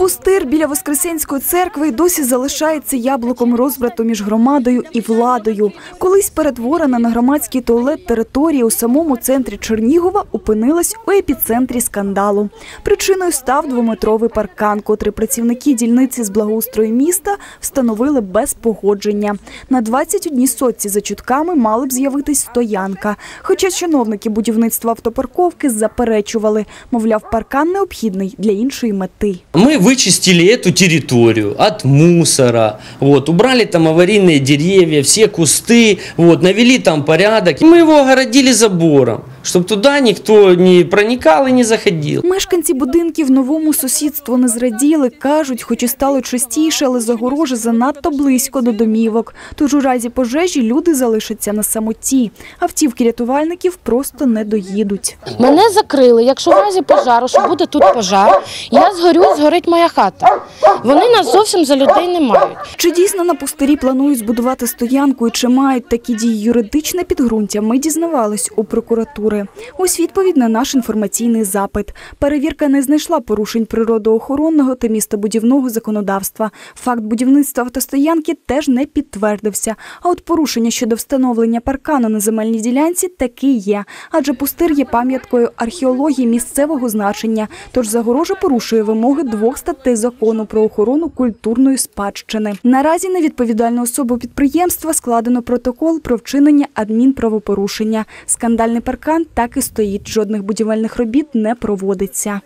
Пустир біля Воскресенської церкви досі залишається яблуком розбрату між громадою і владою. Колись перетворена на громадський туалет територія у самому центрі Чернігова опинилась у епіцентрі скандалу. Причиною став двометровий паркан, котрий працівники дільниці з благоустрою міста встановили без погодження. На 21 сотці за чутками мали б з'явитись стоянка. Хоча чиновники будівництва автопарковки заперечували, мовляв, паркан необхідний для іншої мети. Мы вычистили эту территорию от мусора, вот, убрали там аварийные деревья, все кусты, вот, навели там порядок. И мы его огородили забором, чтобы туда никто не проникал и не заходил. Мешканці будинків новому сусідству не зраділи, кажуть, хоч і стало частіше, але загорожа занадто близько до домівок. Тож у разі пожежі люди залишаться на самоті. Автівки рятувальників просто не доїдуть. Мене закрили. Якщо в разі пожару, що буде тут пожар, я згорю, згорить моя хата. Вони нас зовсім за людей не мають. Чи дійсно на пустирі планують збудувати стоянку і чи мають такі дії юридичне підґрунтя, ми дізнавались у прокуратури. Ось відповідь на наш інформаційний запит. Перевірка не знайшла порушень природоохоронного та містобудівного законодавства. Факт будівництва автостоянки теж не підтвердився. А от порушення щодо встановлення паркану на земельній ділянці таки є, адже пустир є пам'яткою археології місцевого значення. Тож загорожа порушує вимоги двох статей закону про охорону культурної спадщини. Наразі на відповідальну особу підприємства складено протокол про вчинення адмінправопорушення. Скандальний паркан так і стоїть. Жодних будівельних робіт не проводиться.